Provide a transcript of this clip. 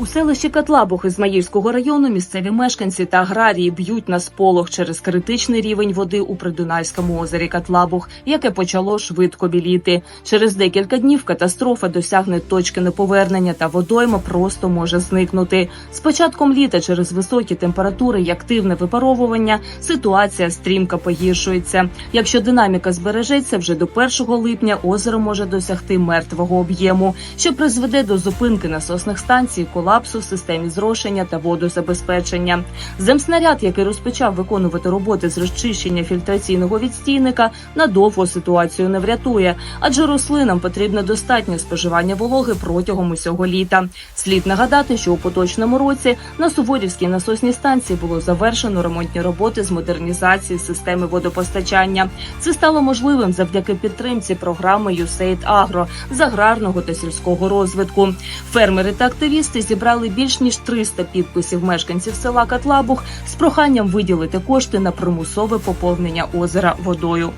У селищі Катлабух Ізмаїльського району місцеві мешканці та аграрії б'ють на сполох через критичний рівень води у Придунайському озері Катлабух, яке почало швидко біліти. Через декілька днів катастрофа досягне точки неповернення та водойма просто може зникнути. З початком літа через високі температури і активне випаровування ситуація стрімко погіршується. Якщо динаміка збережеться, вже до 1 липня озеро може досягти мертвого об'єму, що призведе до зупинки насосних станцій, колапсу в системі зрошення та водозабезпечення. Земснаряд, який розпочав виконувати роботи з розчищення фільтраційного відстійника, надовго ситуацію не врятує, адже рослинам потрібне достатнє споживання вологи протягом усього літа. Слід нагадати, що у поточному році на Суворівській насосній станції було завершено ремонтні роботи з модернізації системи водопостачання. Це стало можливим завдяки підтримці програми USAID Agro з аграрного та сільського розвитку. Фермери та активісти зібрали більш ніж 300 підписів мешканців села Катлабух з проханням виділити кошти на примусове поповнення озера водою.